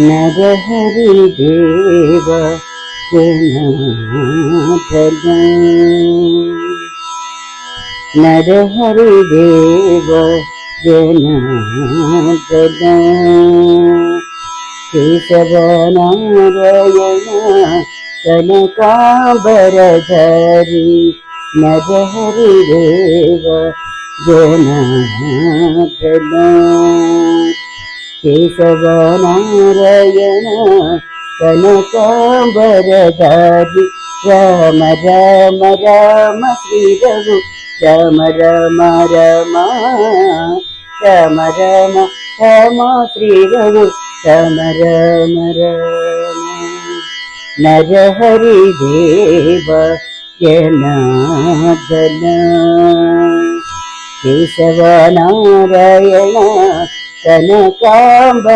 నరహరిదేవ జనార్దన. నరహరిదేవ జనార్దన. కేశవనారాయణ కనకాంబరధరి నరహరిదేవ జనార్దన. కేశవనారాయణ కనకాంబరధారి రామ రామ రామ శ్రీ రఘు రామ రామ రామ రామ రామ రామ శ్రీ రఘు రామ రామ రామ నరహరి దేవ జనార్దన కేశవనారాయణ కనకాంబరధారి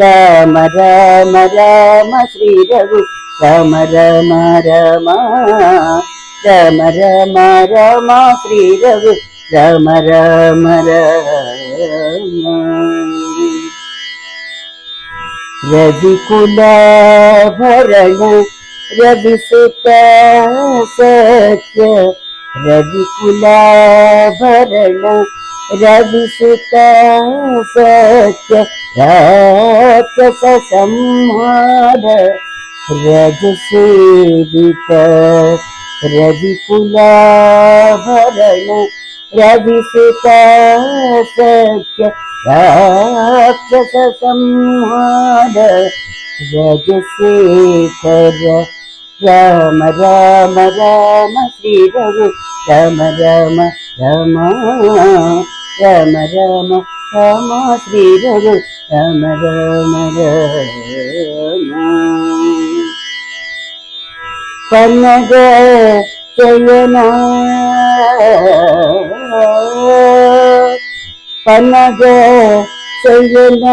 రామ రామ రామ శ్రీ రఘు రామ రామ రామ రామ రామ రామ శ్రీ రఘు రామ రామ రామ. రవికులాభరణ రవిసుత సత్య రవికులాభరణ రవిసుత సత్య రాక్షస సంహార రజసేవిత రవికులాభరణ రవిసుత సత్య రాక్షస సంహార రజశేఖర రామ రామ రామ శ్రీ రఘు రమ రమ రమ రమ శ్రీ రఘు రమ రమ రమ. పన్నగ చయనా పన్నగ శయన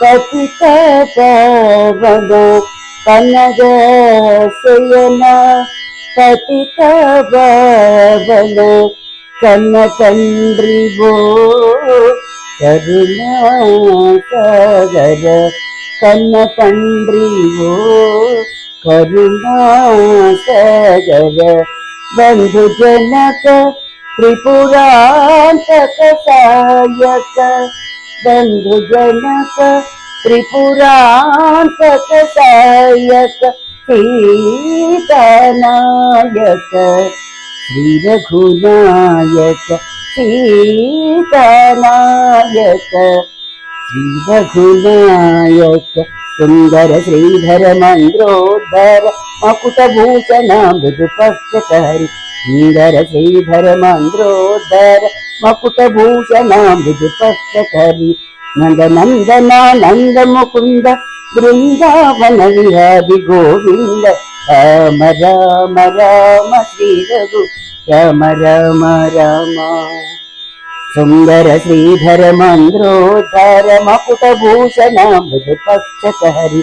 పతిత పవన. పన్నగ శయన పతిత పవన. కన్న తండ్రివో కరుణా సాగర కన్న తండ్రివో కరుణా సాగర బంధు జనక త్రిపురాంతక సాయక. బంధు జనక త్రిపురాంతక సాయక. సీతానాయక. శ్రీ రఘునాయక సీతానాయక శ్రీ రఘునాయక సుందర శ్రీధర మంద్రోద్ధర మకుటభూషణ మృదుపక్షకరి సుందర శ్రీధర మంద్రోద్ధర మకుటభూషణ మృదుపక్షకరి నంద నందన నంద ముకుంద బృందావన విహారి గోవింద రామ రామ రామ శ్రీ రఘు రామ రామ రామ. సుందర శ్రీధర మంద్రోధర మకుట భూషణ మృదుపక్షకహరి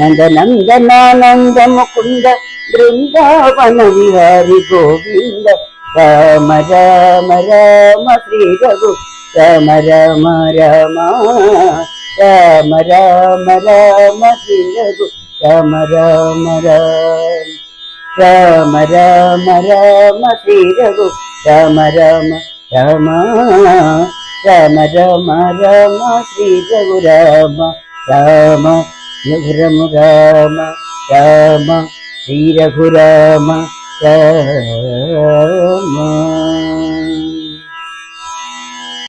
నంద నందనానంద ముకుంద బృందావన విహారి గోవింద. రామ రామ రామ శ్రీ రఘు రామ రామ రామ. రామ రామ రామ శ్రీ రఘు. రామ రామ రామ రామ రామ రామ శ్రీ రఘు రామ రామ రామ రామ రామ రామ శ్రీ రఘు రామ రామ రఘురము రామ రామ శ్రీ రఘు రామ రామ